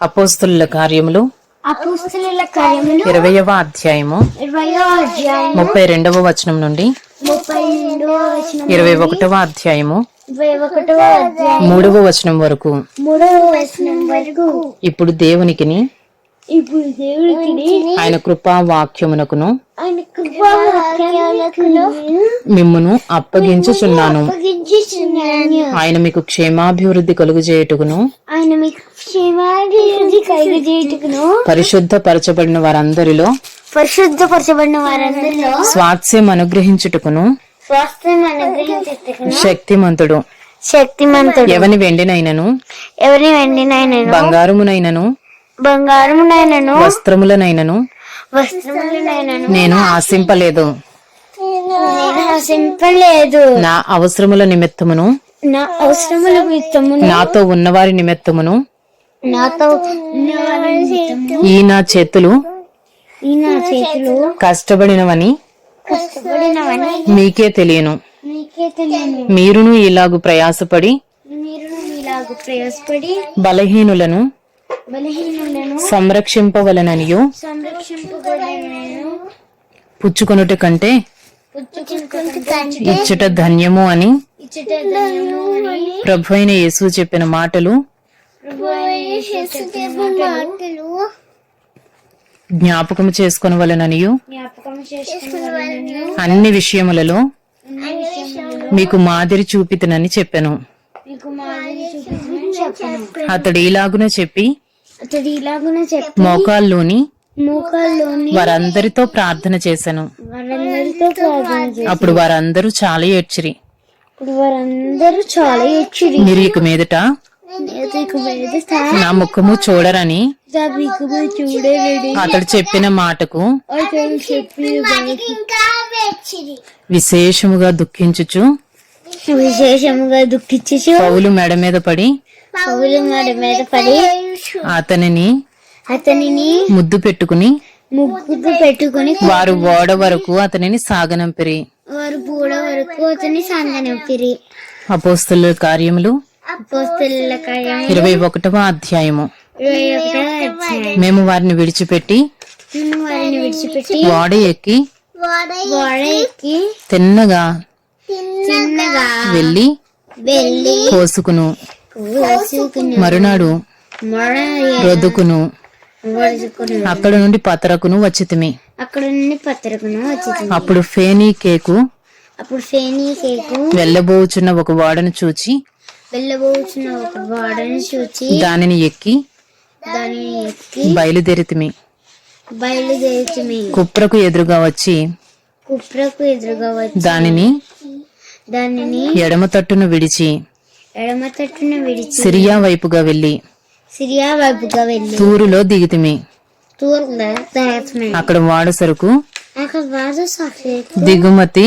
అపోస్తుల కార్యములు ఇరవయవ అధ్యాయము ముప్పై రెండవ వచనం నుండి ఇరవై ఒకటవ అధ్యాయము మూడవ వచనం వరకు. ఇప్పుడు దేవునికి ఆయన కృపా వాక్యమునకును మిమ్మును అప్పగించుచున్నాను. ఆయన మీకు క్షేమాభివృద్ధి కలుగు చేయటకును ఆయన మీకు క్షేమాభివృద్ధి కలుగజేయుటకును పరిశుద్ధ పరచబడిన వారందరిలో పరిశుద్ధపరచబడిన వారందరిలో స్వాస్థ్యం అనుగ్రహించుటకును స్వాస్థ్యం అనుగ్రహించుటకును శక్తిమంతుడు. శక్తిమంతుడు. ఎవని వెండినైనను? ఎవరి వెండినైనను? బంగారమునైనను? బంగారమునైనను? వస్త్రములనైనను? వస్త్రములనైనను. నేను ఆశింపలేదు. నేను ఆశింపలేదు. నా అవసరముల నిమిత్తమును నా అవసరముల నిమిత్తము నాతో ఉన్నవారి నిమిత్తమును నాతో ఈ నా చేతులు ఈ నా చేతులు కష్టపడినవని కష్టపడినవని మీకే తెలియను. మీరును ఇలాగు ప్రయాసపడి ప్రయాసపడి బలహీనులను సంరక్షింపవలననియు. సంరక్షింపబడినను. పుచ్చుకొనుట కంటే పుచ్చుకుంటూ కంటే ఇచ్చుట ధన్యము అని ఇచ్చట ధన్యము అని ప్రభు అయిన యేసు చెప్పిన మాటలు జ్ఞాపకం చేసుకుని వలననియు. అన్ని విషయములలో మీకు మాదిరి చూపితనని చెప్పాను. అతడు ఇలాగున చెప్పి మోకాల్లోని వారందరితో ప్రార్థన చేశాను అప్పుడు వారందరూ చాలా ఏడ్చిరి. వారందరూ చాలా ఏడ్చిరి. మీరు ఇక మీదట నా ముఖము చూడరని అతడు చెప్పిన మాటకు విశేషముగా దుఃఖించుచు విశేషముగా దుఃఖించు పౌలు మెడ మీద పడి పౌలు మేడ మీద పడి అతనిని అతనిని ముద్దు పెట్టుకుని ముగ్గురు పెట్టుకుని వారు ఓడ వరకు అతనిని సాగనంపిరి. వారు పూడ వరకు అతని సంగనంపిరి. అపోస్తుల కార్యములు ఇరవై ఒకటవ అధ్యాయము. మేము వారిని విడిచిపెట్టి ఓడ ఎక్కి తిన్నగా వెళ్ళి కోసుకును. మరునాడు రొద్దుకును. వడుచుకుని అక్కడ నుండి పతరకును వచ్చితిమి. అక్కడ నుండి పత్రికను అప్పుడు ఫేనీ కేకు అప్పుడు ఫేనీ కేకు వెళ్ళబోచున్న ఒక ఓడను చూచి వెళ్ళబోచున్న ఒక గోడను చూచి దానిని ఎక్కి దానిని ఎక్కి బయలుదేరితిమి. బయలుదేరి కుప్రకు ఎదురుగా వచ్చి కుప్రకు ఎదురుగా వచ్చి దానిని దానిని ఎడమ తట్టును విడిచి ఎడమ తట్టున విడిచి సిరియా వైపుగా వెళ్ళి సిరియా వైపుగా వెళ్ళి తూరులో దిగితిమి. అక్కడ వాడ సరుకు అక్కడ వారు సాక్షి దిగుమతి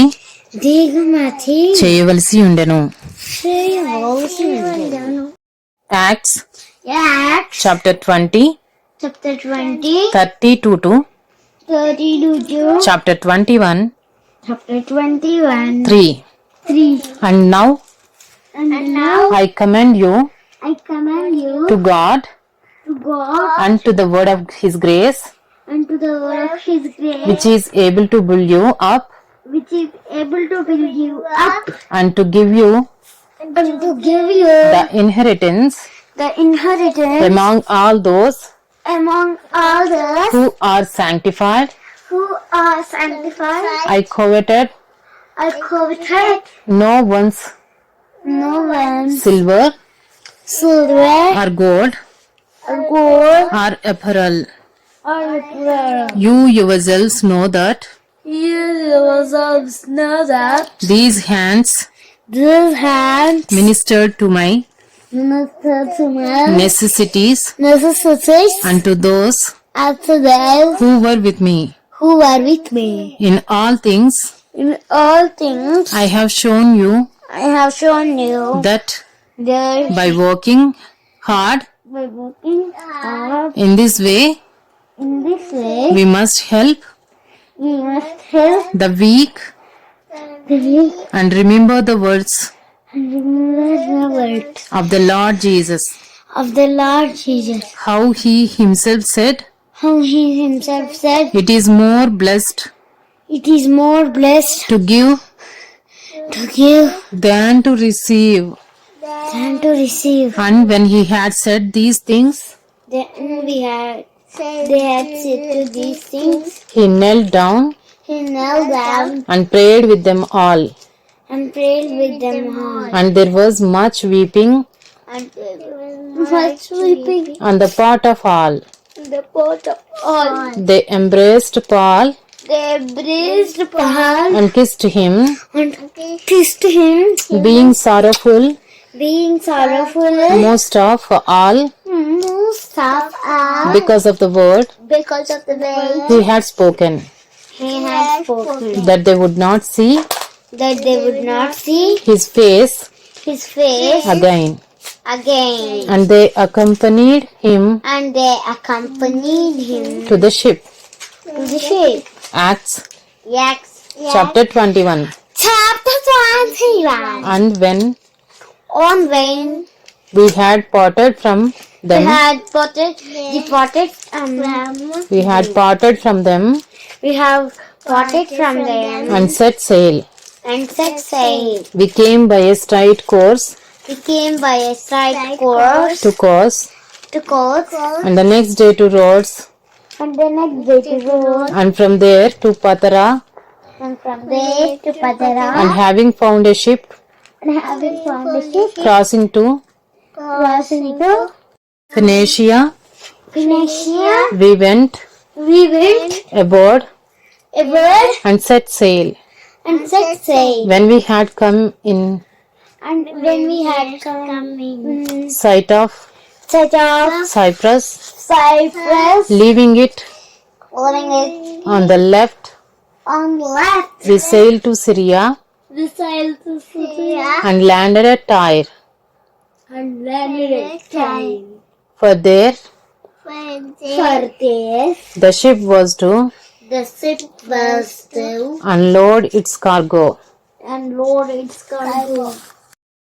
దిగుమతి చేయవలసి ఉండెను. Acts Acts chapter 20 chapter 20 32 to 32 to chapter 21 chapter 21 3 3 and now and now I commend you I commend you to God to God and to the word of his grace and to the word of his grace which is able to build you up which is able to build you up and to give you to give you the inheritance the inheritance among all those among all those who are sanctified. who are sanctified. I coveted I coveted no one's no one's silver silver or gold or gold or apparel. or prayer. You yourselves know that You yourselves know that these hands this hand ministered to my ministered to my necessities necessities and to those and to those who were with me. who are with me. In all things, In all things, I have shown you I have shown you that that by working hard by working hard in this way, in this way, we must help we must help the weak and remember the words remember the word of the Lord Jesus. of the Lord Jesus. how he himself said, How he himself said, It is more blessed It is more blessed to give to give than to receive. than to receive. And when he had said these things, Then we had they had said to these things. he knelt down He knelt down and prayed with them all. and prayed with them all. And there was much weeping. And much weeping. on the part of all. the pot of all. They embraced Paul. They embraced Paul. And kissed him, and kissed him, being sorrowful. Being sorrowful. Most of all. Most of all. Because of the word. Because of the way he had spoken, he had spoken. that they would not see That they would not see his face his face again. again. And they accompanied him And they accompanied him to the ship. to the ship. Acts Yes. chapter 21. Chapter 21. And when On when we had parted from them. we them, had potted, departed um, we had parted from them we have parted from them and set sail. and set sail. We came by a straight course. We came by a straight course. To Kos, to coast and the next day to Rhodes, and the next day to Rhodes and from there to Patara. and from there to Padara And having found a ship. And having found a ship. Crossing to crossing to Phoenicia, Phoenicia. we went We went aboard aboard and set sail. and set sail. When we had come in And when we had come in sight of sight of Cyprus, Cyprus, leaving it holding it on the left, on the left, we sailed to Syria we sailed to Syria and landed at Tyre. and landed at Tyre. For there For this, the ship was to the ship was to unload its cargo. unload its cargo.